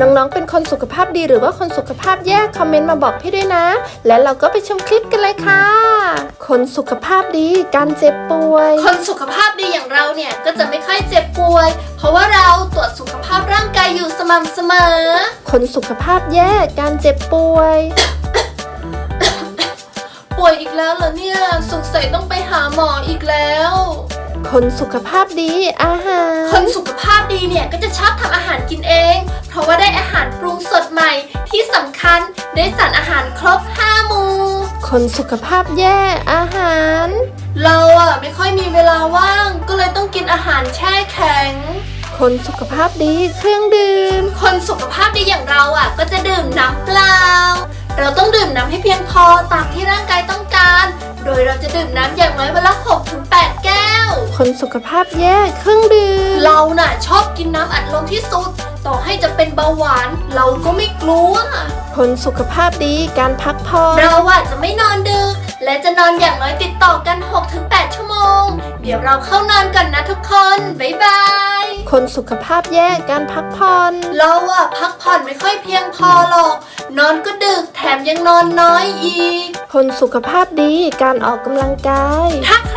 น้องๆ เป็นคนสุขภาพดีหรือว่าคนสุขภาพแย่คอมเมนต์มาบอกพี่ด้วยนะ และเราก็ไปชมคลิปกันเลยค่ะ คนสุขภาพดีการเจ็บป่วย คนสุขภาพดีอย่างเราเนี่ยก็จะไม่ค่อยเจ็บป่วย เพราะว่าเราตรวจสุขภาพร่างกายอยู่สม่ำเสมอ คนสุขภาพแย่การเจ็บป่วย ป่วยอีกแล้วเหรอเนี่ยสงสัยต้องไปหาหมออีกแล้ว คนสุขภาพดีอาหาร คนสุขภาพดีเนี่ยก็จะชอบทำอาหารกินเอง เพราะว่าได้อาหารปรุงสดใหม่ที่สำคัญได้สารอาหารครบ5หมู่คนสุขภาพแย่อาหาร เราอะไม่ค่อยมีเวลาว่าง ก็เลยต้องกินอาหารแช่แข็ง คนสุขภาพดีเครื่องดื่ม คนสุขภาพดีอย่างเราอะ ก็จะดื่มน้ำเปล่า เราต้องดื่มน้ำให้เพียงพอตามที่ร่างกายต้องการ โดยเราจะดื่มน้ำอย่างน้อยวันละ6ถึง8แก้ว คนสุขภาพแย่เครื่องดื่มเราน่ะชอบกินน้ำอัดลมที่สุด ต่อให้จะเป็นเบาหวาน เราก็ไม่กลัว คนสุขภาพดีการพักผ่อนเราอะจะไม่นอนดึก และจะนอนอย่างน้อยติดต่อกัน6ถึง8ชั่วโมง เดี๋ยวเราเข้านอนกันนะทุกคน บ๊ายบาย คนสุขภาพแย่การพักผ่อนเราอะพักผ่อนไม่ค่อยเพียงพอหรอก นอนก็ดึกแถมยังนอนน้อยอีก คนสุขภาพดีการออกกำลังกาย ถ้าใค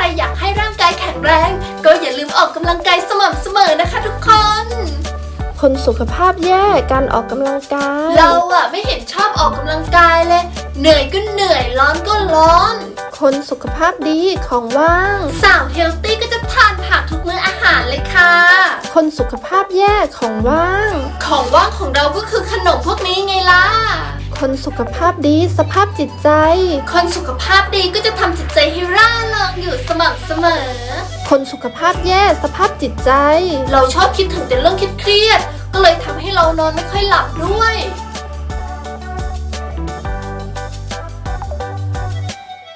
แรง ก็อย่าลืมออกกำลังกายสม่ำเสมอนะคะทุกคน คนสุขภาพแย่การออกกำลังกาย เราอะไม่เห็นชอบออกกำลังกายเลย เหนื่อยก็เหนื่อยร้อนก็ร้อน คนสุขภาพดีของว่าง สาวเฮลตี้ก็จะทานผักทุกมื้ออาหารเลยค่ะ คนสุขภาพแย่ของว่าง ของว่างของเราก็คือขนมพวกนี้ไงล่ะ คนสุขภาพดีสภาพจิตใจ คนสุขภาพดีก็จะทำจิตใจให้ร่าเริง อยู่สม่ำเสมอ คนสุขภาพแย่สภาพจิตใจ เราชอบคิดถึงแต่เรื่องเครียดๆก็เลยทำให้เรานอนไม่ค่อยหลับด้วย